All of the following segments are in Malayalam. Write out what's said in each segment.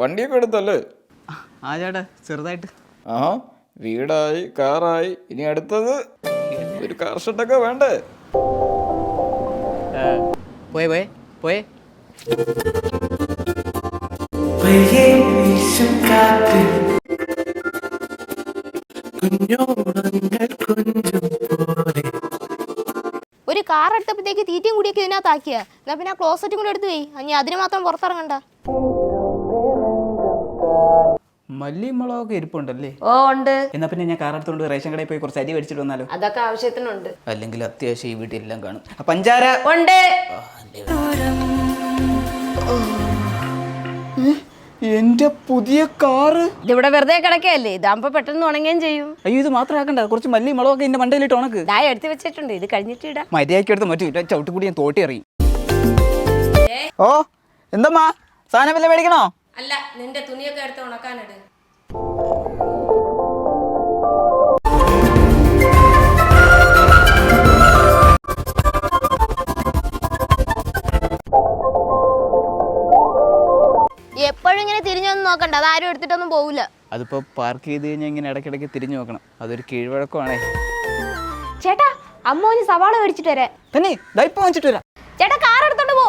വണ്ടിയൊക്കെ എടുത്തല്ലേ? ആ ചേട്ടാ ചെറുതായിട്ട്. ആ വീടായി കാറായി ഇനി അടുത്തത് ഒരു കാർ ഷെഡൊക്കെ വേണ്ടേ? പോയേ പോയേ പോയേ. ഒരു കാർ എടുത്തപ്പോഴത്തേക്ക് തീറ്റയും കൂടിയൊക്കെ ഇതിനകത്താക്കിയ. എന്നാ പിന്നെ ആ ക്ലോസറ്റും കൂടെ എടുത്തു പോയി ഇനി അതിന് മാത്രം പുറത്തിറങ്ങണ്ട. മല്ലി മുളകൊക്കെ ഇരിപ്പുണ്ടല്ലേ? ഓ ഉണ്ട്. എന്നാ പിന്നെ ഞാൻ കാർ എടുത്തോണ്ട് റേഷൻ കടയിൽ പോയി കുറച്ച് അരി മേടിച്ചിട്ട് വന്നാലോ? അതൊക്കെ ആവശ്യത്തിനുണ്ട്. അല്ലെങ്കിൽ അത്യാവശ്യം ഈ വീട്ടിൽ എല്ലാം കാണും. ആ, പഞ്ചാര. ഉണ്ട്. എന്റെ പുതിയ കാറ്. ഇതിവിടെ വെറുതെ കിടക്കല്ലേ ഇതാകുമ്പോ പെട്ടെന്ന് ഉണങ്ങുകയും ചെയ്യും. അയ്യോ ഇത് മാത്രം ആക്കണ്ട. കുറച്ച് മല്ലി മുളകൊക്കെ എന്റെ മണ്ടയിലിട്ട് ഉണക്ക്. ദാ എടുത്തു വെച്ചിട്ടുണ്ട്. ഇത് കഴിഞ്ഞിട്ട് ഇടാം. മര്യാദയ്ക്ക് എടുത്ത് മറ്റു ചവിട്ട് കൂടി ഞാൻ തോട്ടി അറിയും ഓ എന്തമ്മാ? സാധനം വല്ല മേടിക്കണോ? അല്ല നിന്റെ തുണിയൊക്കെ എടുത്ത് ഉണക്കാനിട്. എപ്പോഴും ഇങ്ങനെ തിരിഞ്ഞൊന്നും നോക്കണ്ട. അതാരും എടുത്തിട്ടൊന്നും പോവില്ല അതിപ്പോ പാർക്ക് ചെയ്ത് കഴിഞ്ഞാൽ ഇങ്ങനെ ഇടയ്ക്കിടയ്ക്ക് തിരിഞ്ഞു നോക്കണം. അതൊരു കീഴ്വഴക്കമാണേ. ചേട്ടാ അമ്മോന് സവാള മേടിച്ചിട്ട് വരെ. തന്നെ ദൈപ്പം വാങ്ങിച്ചിട്ട് വരാം. ചേട്ടാ കാർ എടുത്തോണ്ട് പോ.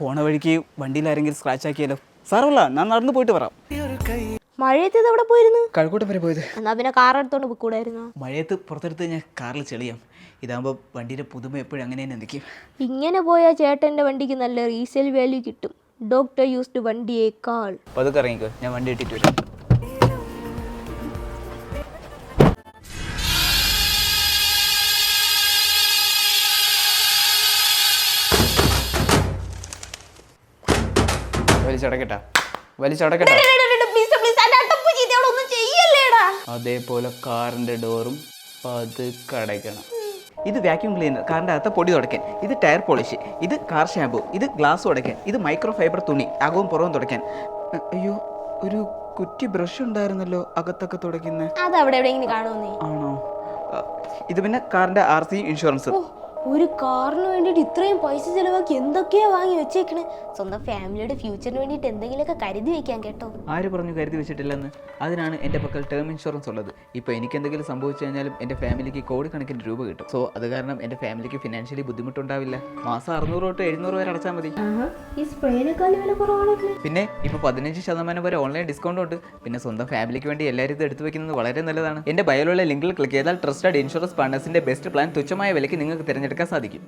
പോണ വഴിക്ക് വണ്ടിയിൽ ആരെങ്കിലും സ്ക്രാച്ച് ആക്കിയാലോ? സാറല്ല ഞാൻ നടന്നു പോയിട്ട് വരാം. മഴയത്ത് ഇത് എവിടെ പോയിരുന്നു? കഴക്കൂട്ടം വരെ പോയത്. എന്നാ പിന്നെ കാർ എടുത്തോണ്ട് പോയിക്കൂടായിരുന്നു? മഴയത്ത് പുറത്തെടുത്ത് ഞാൻ കാറിൽ ചെളിയാം. ഇതാകുമ്പോൾ വണ്ടിയുടെ പുതുമ എപ്പോഴും അങ്ങനെ തന്നെ നിൽക്കും ഇങ്ങനെ പോയാൽ ചേട്ടന്റെ വണ്ടിക്ക് നല്ല റീസെയിൽ വാല്യൂ കിട്ടും. ഡോക്ടർ യൂസ്ഡ് വണ്ടിയേക്കാൾ. പതുക്കെ ഇറങ്ങിക്കോ. ഞാൻ വണ്ടി ഇട്ടിട്ട് വരാം. വലിച്ചടക്കട്ടാ. വലിച്ചടക്കട്ടാ. അതേപോലെ കാറിന്റെ ഡോറും പതുക്കെ അടയ്ക്കണം ഇത് വാക്യൂം ക്ലീനർ കാറിന്റെ അകത്ത് പൊടി തുടയ്ക്കാൻ ഇത് ടയർ പോളിഷ് ഇത് കാർ ഷാമ്പു ഇത് ഗ്ലാസ് തുടയ്ക്കാൻ ഇത് മൈക്രോ ഫൈബർ തുണി അകവും പുറവും തുടയ്ക്കാൻ. അയ്യോ ഒരു കുറ്റി ബ്രഷ് ഉണ്ടായിരുന്നല്ലോ അകത്തൊക്കെ തുടയ്ക്കുന്നത് അവിടെ എവിടെയെങ്കിലും കാണുമെന്നേ ആണോ? ഇത് പിന്നെ കാറിന്റെ ആർ സി ഇൻഷുറൻസ് ഒരു കാറിന് വേണ്ടിയിട്ട് ഇത്രയും പൈസ ചിലവാക്കി എന്തൊക്കെയാ വാങ്ങി വെച്ചേക്കണ്? സ്വന്തം ഫാമിലിയുടെ ഫ്യൂച്ചറിന് വേണ്ടിയിട്ട് എന്തെങ്കിലുമൊക്കെ കരുതി വെക്കാൻ കേട്ടോ. ആര് പറഞ്ഞു കരുതി വെച്ചിട്ടില്ലെന്ന്? അതിനാണ് എന്റെ പക്കൽ ടേം ഇൻഷുറൻസ് ഉള്ളത്. ഇപ്പോൾ എനിക്ക് എന്തെങ്കിലും സംഭവിച്ചു കഴിഞ്ഞാലും എന്റെ ഫാമിലിക്ക് കോടി കണക്കിന് രൂപ കിട്ടും. സോ അത് കാരണം എന്റെ ഫാമിലിക്ക് ഫിനാൻഷ്യലി ബുദ്ധിമുട്ടുണ്ടാവില്ല. മാസം അറുന്നൂറ് തൊട്ട് എഴുന്നൂറ് വരെ അടച്ചാൽ മതി. പിന്നെ ഇപ്പോൾ പതിനഞ്ച് ശതമാനം വരെ ഓൺലൈൻ ഡിസ്കൗണ്ട് ഉണ്ട്. പിന്നെ സ്വന്തം ഫാമിലിക്ക് വേണ്ടി എല്ലാവരും ഇത് എടുത്തു വെക്കുന്നത് വളരെ നല്ലതാണ്. എന്റെ ബയോയിലുള്ള ലിങ്കിൽ ക്ലിക്ക് ചെയ്താൽ ട്രസ്റ്റഡ് ഇൻഷുറൻസ് പാർട്ണേഴ്സിന്റെ ബെസ്റ്റ് പ്ലാൻ തുച്ഛമായ വിലയ്ക്ക് നിങ്ങൾക്ക് തിരഞ്ഞെടുക്കാൻ സാധിക്കും.